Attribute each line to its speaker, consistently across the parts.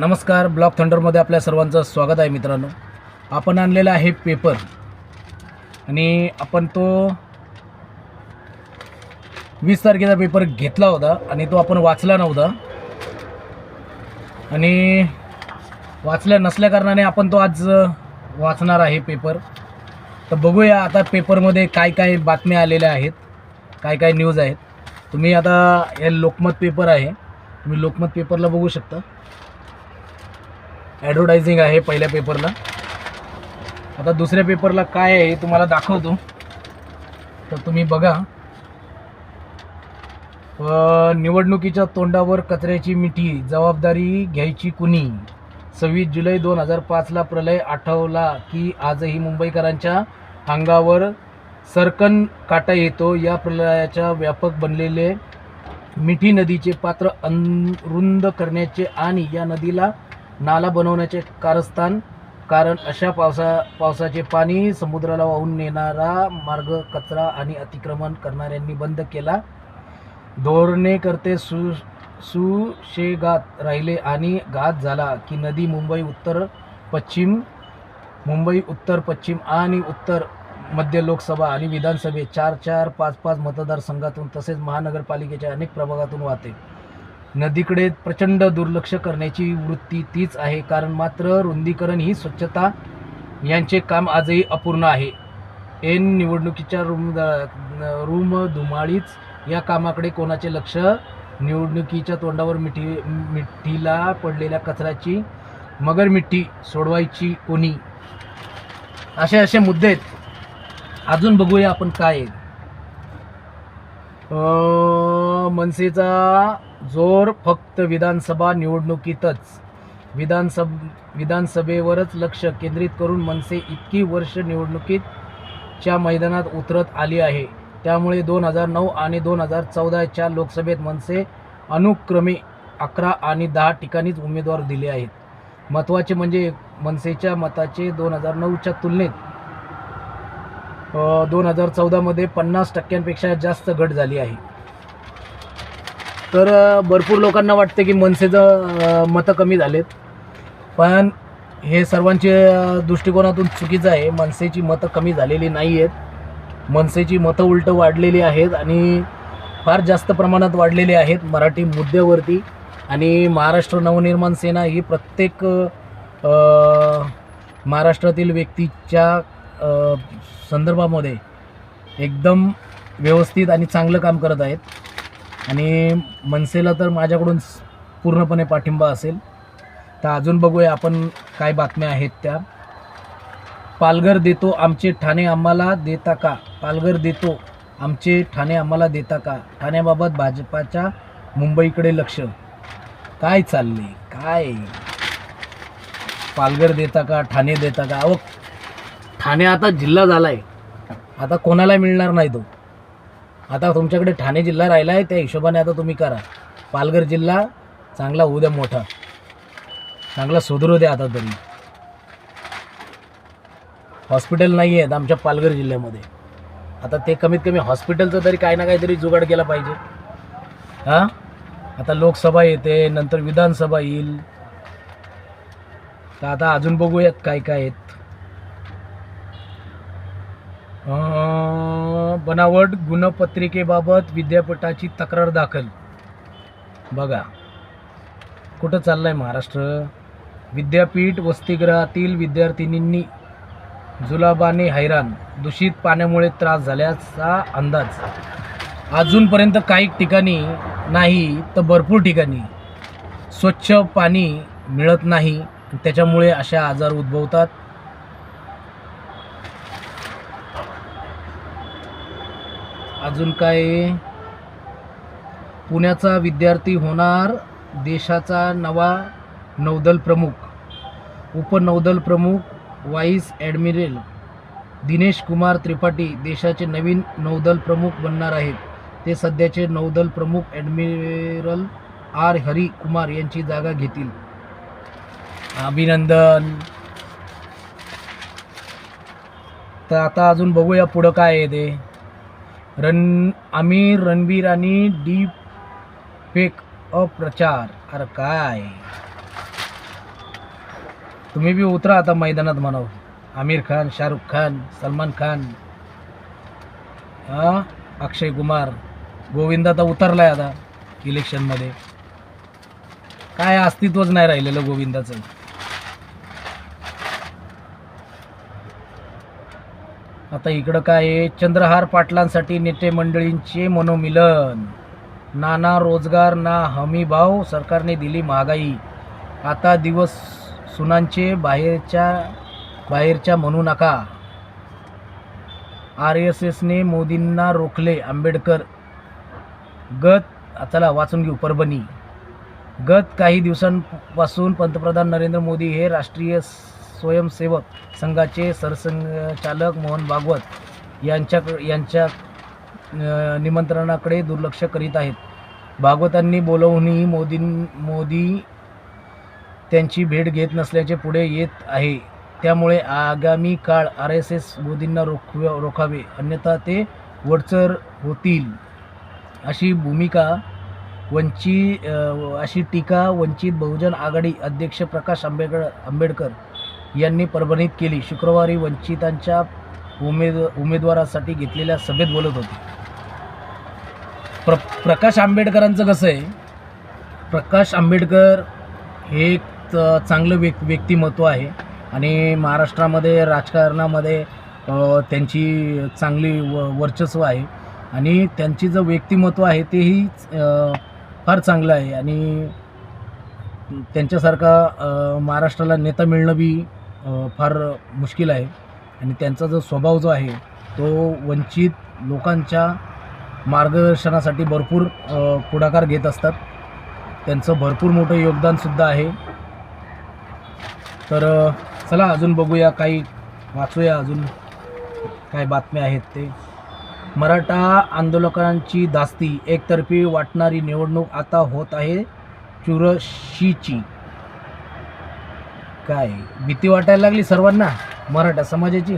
Speaker 1: नमस्कार ब्लॉक थंडरमध्ये आपल्या सर्वांचं स्वागत आहे मित्रांनो आपण आणलेला आहे पेपर आणि आपण तो वीस तारखेचा पेपर घेतला होता आणि तो आपण वाचला नव्हता आणि वाचल्या नसल्याकारणाने आपण तो आज वाचणार आहे पेपर तर बघूया आता पेपरमध्ये काय काय बातम्या आलेल्या आहेत काय काय न्यूज आहेत तुम्ही आता हे लोकमत पेपर आहे तुम्ही लोकमत पेपरला बघू शकता ॲडव्हर्टायझिंग आहे पहिल्या पेपरला आता दुसऱ्या पेपरला काय आहे तुम्हाला दाखवतो तर तुम्ही बघा निवडणुकीच्या तोंडावर कचऱ्याची मिठी जबाबदारी घ्यायची कुणी सव्वीस जुलै दोन हजार पाचला प्रलय आठवला की आजही मुंबईकरांच्या अंगावर सरकन काटा येतो या प्रलयाच्या व्यापक बनलेले मिठी नदीचे पात्र अन रुंद करण्याचे आणि या नदीला नाला बनवण्याचे कारस्थान कारण अशा पावसा पावसाचे पाणी समुद्राला वाहून नेणारा मार्ग कचरा आणि अतिक्रमण करणाऱ्यांनी बंद केला करते सु सुशेगात राहिले आणि घात झाला की नदी मुंबई उत्तर पश्चिम मुंबई उत्तर पश्चिम आणि उत्तर मध्य लोकसभा आणि विधानसभे चार चार पाच पाच मतदारसंघातून तसेच महानगरपालिकेच्या अनेक प्रभागातून वाहते नदीकडे प्रचंड दुर्लक्ष करण्याची वृत्ती तीच आहे कारण मात्र रुंदीकरण ही स्वच्छता यांचे काम आजही अपूर्ण आहे एन निवडणुकीच्या रूम रूम धुमाळीच या कामाकडे कोणाचे लक्ष निवडणुकीच्या तोंडावर मिठी मिठीला पडलेल्या कचऱ्याची मगर मिठी सोडवायची कोणी असे असे मुद्दे आहेत अजून बघूया आपण काय मनसेचा जोर फक्त विधानसभा निवडणुकीतच विधानसभ विधानसभेवरच लक्ष केंद्रित करून मनसे इतकी वर्ष निवडणुकीच्या मैदानात उतरत आली आहे त्यामुळे दोन हजार नऊ आणि दोन हजार चौदाच्या लोकसभेत मनसे अनुक्रमे अकरा आणि दहा ठिकाणीच उमेदवार दिले आहेत महत्त्वाचे म्हणजे मनसेच्या मताचे दोन हजार नऊच्या तुलनेत दोन हजार चौदामध्ये पन्नास टक्क्यांपेक्षा जास्त घट झाली आहे तर भरपूर लोकांना वाटतं की मनसेचं मतं कमी झालेत पण हे सर्वांचे दृष्टिकोनातून चुकीचं आहे मनसेची मतं कमी झालेली नाही आहेत मनसेची मतं उलटं वाढलेली आहेत आणि फार जास्त प्रमाणात वाढलेली आहेत मराठी मुद्द्यावरती आणि महाराष्ट्र नवनिर्माण सेना ही प्रत्येक महाराष्ट्रातील व्यक्तीच्या संदर्भामध्ये एकदम व्यवस्थित आणि चांगलं काम करत आहेत आणि मनसेला तर माझ्याकडून पूर्णपणे पाठिंबा असेल तर अजून बघूया आपण काय बातम्या आहेत त्या पालघर देतो आमचे ठाणे आम्हाला देता का पालघर देतो आमचे ठाणे आम्हाला देता का ठाण्याबाबत भाजपाच्या मुंबईकडे लक्ष काय चालले काय पालघर देता का ठाणे देता का अहो ठाणे आता जिल्हा झाला आहे आता कोणाला मिळणार नाही तो आता तुमच्याकडे ठाणे जिल्हा राहिला आहे त्या हिशोबाने आता तुम्ही करा पालघर जिल्हा चांगला होऊ द्या मोठा चांगला सुधरू द्या आता तरी हॉस्पिटल नाही आहेत आमच्या पालघर जिल्ह्यामध्ये आता ते कमीत कमी हॉस्पिटलचं तरी काही ना काहीतरी जुगाड केला पाहिजे हां आता लोकसभा येते नंतर विधानसभा येईल तर आता अजून बघूयात काय काय आहेत बनावट गुणपत्रिकेबाबत विद्यापीठाची तक्रार दाखल बघा कुठं चाललं आहे महाराष्ट्र विद्यापीठ वसतिगृहातील विद्यार्थिनींनी जुलाबाने हैराण दूषित पाण्यामुळे त्रास झाल्याचा अंदाज अजूनपर्यंत काही ठिकाणी नाही तर भरपूर ठिकाणी स्वच्छ पाणी मिळत नाही त्याच्यामुळे अशा आजार उद्भवतात अजून काय पुण्याचा विद्यार्थी होणार देशाचा नवा नौदल प्रमुख उपनौदल प्रमुख वाईस ॲडमिरल दिनेश कुमार त्रिपाठी देशाचे नवीन नौदल प्रमुख बनणार आहेत ते सध्याचे नौदल प्रमुख ॲडमिरल आर हरी कुमार यांची जागा घेतील अभिनंदन तर आता अजून बघूया पुढं काय आहे ते रण आमिर रणबीर आणि डीप फेक अप्रचार अरे काय तुम्ही बी उतरा आता मैदानात म्हणाव आमिर खान शाहरुख खान सलमान खान अक्षय कुमार गोविंद आता उतरलाय आता इलेक्शनमध्ये काय अस्तित्वच नाही राहिलेलं गोविंदाचं आता इकडं काय आहे चंद्रहार पाटलांसाठी नेते मंडळींचे मनोमिलन नाना रोजगार ना हमी भाव सरकारने दिली महागाई आता दिवस सुनांचे बाहेरच्या बाहेरच्या म्हणू नका आर एस एसने मोदींना रोखले आंबेडकर गत चला वाचून घेऊ परभणी गत काही दिवसांपासून पंतप्रधान नरेंद्र मोदी हे राष्ट्रीय स्वयंसेवक संघाचे सरसंघचालक मोहन भागवत यांच्या यांच्या निमंत्रणाकडे दुर्लक्ष करीत आहेत भागवतांनी बोलवूनही मोदी मोदी त्यांची भेट घेत नसल्याचे पुढे येत आहे त्यामुळे आगामी काळ आर एस एस मोदींना रोख रोखावे अन्यथा ते वडचर होतील अशी भूमिका वंची अशी टीका वंचित बहुजन आघाडी अध्यक्ष प्रकाश आंबेडकर आंबेडकर यांनी परभणीत केली शुक्रवारी वंचितांच्या उमेद उमेदवारासाठी घेतलेल्या सभेत बोलत होते प्र प्रकाश आंबेडकरांचं कसं आहे प्रकाश आंबेडकर हे एक चांगलं व्यक् व्यक्तिमत्व आहे आणि महाराष्ट्रामध्ये राजकारणामध्ये त्यांची चांगली व वर्चस्व आहे आणि त्यांची जे व्यक्तिमत्व आहे तेही फार चांगलं आहे आणि त्यांच्यासारखा महाराष्ट्राला नेता मिळणं बी फार मुश्किल आहे आणि त्यांचा जो स्वभाव जो आहे तो वंचित लोकांच्या मार्गदर्शनासाठी भरपूर पुढाकार घेत असतात त्यांचं भरपूर मोठं योगदानसुद्धा आहे तर चला अजून बघूया काही वाचूया अजून काही बातम्या आहेत ते मराठा आंदोलकांची धास्ती एकतर्फी वाटणारी निवडणूक आता होत आहे चुरशीची काय भीती वाटायला लागली सर्वांना मराठा समाजाची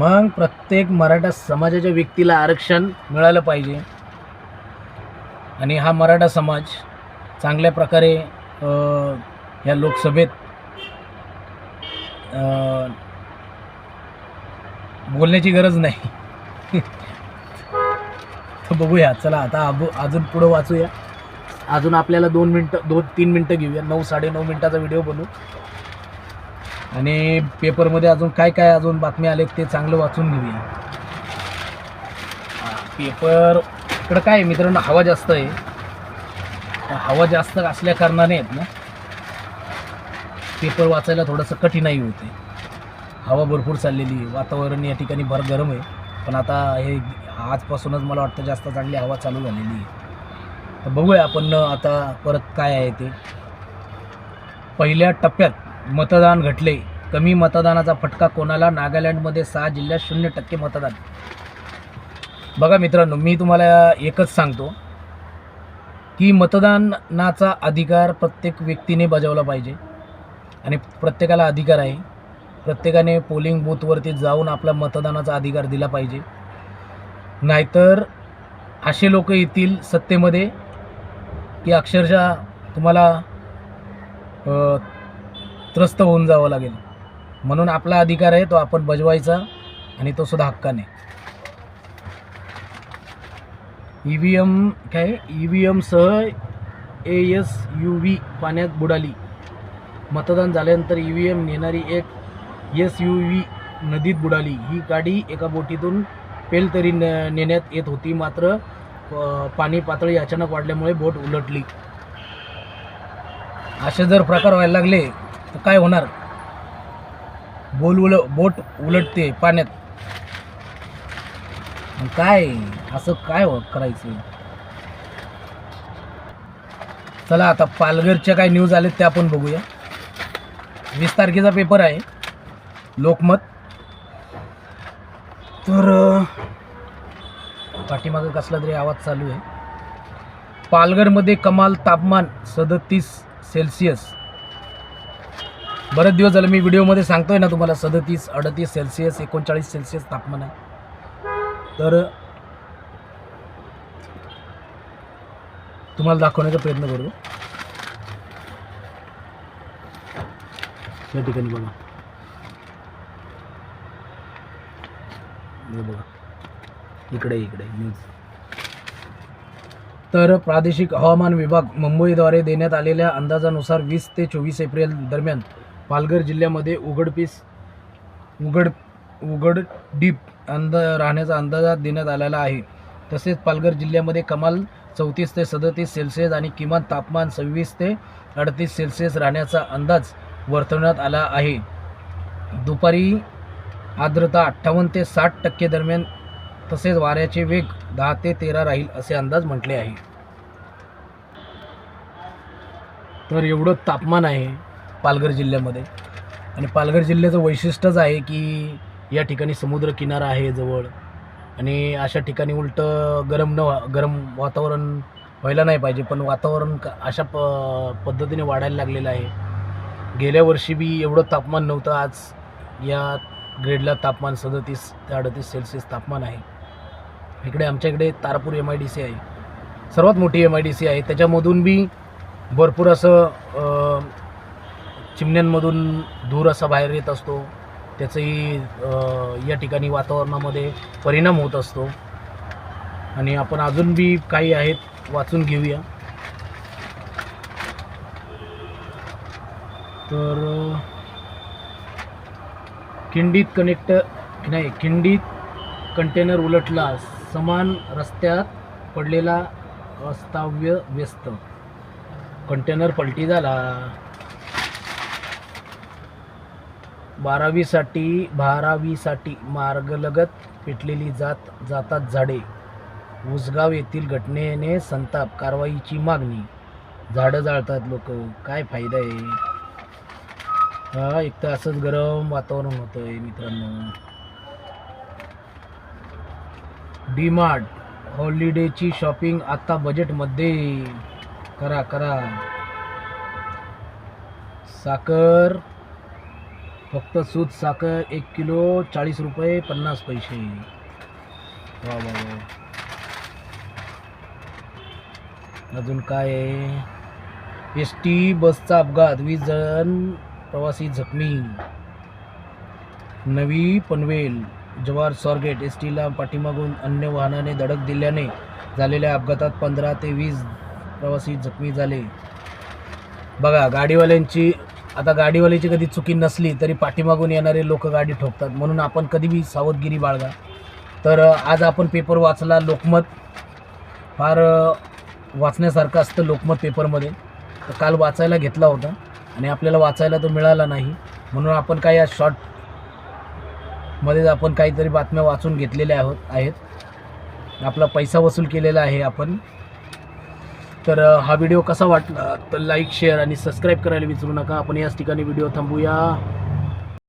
Speaker 1: मग प्रत्येक मराठा समाजाच्या व्यक्तीला आरक्षण मिळालं पाहिजे आणि हा मराठा समाज चांगल्या प्रकारे या लोकसभेत बोलण्याची गरज नाही तर बघूया चला आता अजून पुढं वाचूया अजून आपल्याला दोन मिनटं दोन तीन मिनटं घेऊया नऊ साडेनऊ मिनटाचा व्हिडिओ बनवू आणि पेपरमध्ये अजून काय काय अजून बातम्या आल्या ते चांगलं वाचून घेऊया पेपर इकडं काय मित्रांनो हवा जास्त आहे हवा जास्त असल्या कारणाने आहेत ना पेपर वाचायला थोडंसं कठीणाई होते हवा भरपूर चाललेली आहे वातावरण या ठिकाणी भर गरम आहे पण आता हे आजपासूनच मला वाटतं जास्त चांगली हवा चालू झालेली आहे तर बघूया आपण आता परत काय आहे ते पहिल्या टप्प्यात मतदान घटले कमी मतदानाचा फटका कोणाला नागालँडमध्ये सहा जिल्ह्यात शून्य टक्के मतदान बघा मित्रांनो मी तुम्हाला एकच सांगतो की मतदानाचा अधिकार प्रत्येक व्यक्तीने बजावला पाहिजे आणि प्रत्येकाला अधिकार आहे प्रत्येकाने पोलिंग बूथवरती जाऊन आपला मतदानाचा अधिकार दिला पाहिजे नाहीतर असे लोक येतील सत्तेमध्ये की अक्षरशः तुम्हाला त्रस्त होऊन जावं लागेल म्हणून आपला अधिकार आहे तो आपण बजवायचा आणि तो सुद्धा हक्काने ई व्ही एम काय ई व्ही एमसह ए एस यू व्ही पाण्यात बुडाली मतदान झाल्यानंतर ई व्ही एम नेणारी एक एस यू व्ही नदीत बुडाली ही गाडी एका बोटीतून पेल तरी न नेण्यात येत होती मात्र पाणी पातळी अचानक वाढल्यामुळे बोट उलटली असे जर प्रकार व्हायला लागले तर काय होणार बोल उल बोट उलटते पाण्यात काय असं काय हो करायचं चला आता पालघरच्या काय न्यूज आले त्या आपण बघूया वीस तारखेचा पेपर आहे लोकमत तर पाठीमागं कसला तरी आवाज चालू आहे पालघरमध्ये कमाल तापमान सदतीस सेल्सिअस बरेच दिवस झाले मी व्हिडिओमध्ये सांगतोय ना तुम्हाला सदतीस अडतीस सेल्सिअस एकोणचाळीस सेल्सिअस तापमान आहे तर तुम्हाला दाखवण्याचा प्रयत्न करू या ठिकाणी बघा इकडे इकडे न्यूज तर प्रादेशिक हवामान विभाग मुंबईद्वारे देण्यात आलेल्या अंदाजानुसार वीस ते चोवीस एप्रिल दरम्यान पालघर जिल्ह्यामध्ये उघडपीस उघड उघड डीप अंद राहण्याचा अंदाज देण्यात आलेला आहे तसेच पालघर जिल्ह्यामध्ये कमाल चौतीस ते सदतीस सेल्सिअस आणि किमान तापमान सव्वीस ते अडतीस सेल्सिअस राहण्याचा अंदाज वर्तवण्यात आला आहे दुपारी आर्द्रता अठ्ठावन्न ते साठ टक्के दरम्यान तसेच वाऱ्याचे वेग दहा ते तेरा राहील असे अंदाज म्हटले आहे तर एवढं तापमान आहे पालघर जिल्ह्यामध्ये आणि पालघर जिल्ह्याचं वैशिष्ट्यच आहे की या ठिकाणी समुद्रकिनारा आहे जवळ आणि अशा ठिकाणी उलट गरम न गरम वातावरण व्हायला नाही पाहिजे पण वातावरण अशा प पद्धतीने वाढायला लागलेलं आहे गेल्या वर्षी बी एवढं तापमान नव्हतं आज या ग्रेडला तापमान सदतीस ते अडतीस सेल्सिअस तापमान आहे इकडे आमच्या इकडे Tarapur M I D C आहे सर्वात मोठी एम आय डी सी आहे त्याच्यामधून बी भरपूर असं चिमण्यांमधून धूर असा बाहेर येत असतो त्याचंही या ठिकाणी वातावरणामध्ये परिणाम होत असतो आणि आपण अजून बी काही आहेत वाचून घेऊया तर खिंडीत कनेक्ट नाही खिंडीत कंटेनर उलटलास समान रस्त्यात पडलेला अस्ताव्य व्यस्त कंटेनर पलटी झाला बारावीसाठी बारावीसाठी मार्गलगत पेटलेली जात जातात झाडे उसगाव येथील घटनेने संताप कारवाईची मागणी झाडं जाळतात लोक काय फायदा आहे हा एक तर असंच गरम वातावरण होतं आहे मित्रांनो डीमार्ट हॉलिडेची शॉपिंग आत्ता बजेटमध्ये करा करा साखर फक्त सूत साखर एक किलो चाळीस रुपये पन्नास पैसे वा वा अजून काय आहे एस टी बसचा अपघात वीस जण प्रवासी जखमी नवी पनवेल जवाहर स्वारगेट एस टीला पाठीमागून अन्य वाहनाने धडक दिल्याने झालेल्या अपघातात पंधरा ते वीस प्रवासी जखमी झाले बघा गाडीवाल्यांची आता गाडीवाल्याची कधी चुकी नसली तरी पाठीमागून येणारे लोक गाडी ठोकतात म्हणून आपण कधीही सावधगिरी बाळगा तर आज आपण पेपर वाचला लोकमत फार वाचण्यासारखं असतं लोकमत पेपरमध्ये तर काल वाचायला घेतला होता आणि आपल्याला वाचायला तो मिळाला नाही म्हणून आपण काय या शॉर्ट मध्येच आपण काहीतरी बातम्या वाचून घेतलेल्या आहोत आहेत आपला पैसा वसूल केलेला आहे आपण तर हा व्हिडिओ कसा वाटला तर लाईक शेअर आणि सबस्क्राईब करायला विसरू नका आपण याच ठिकाणी व्हिडिओ थांबूया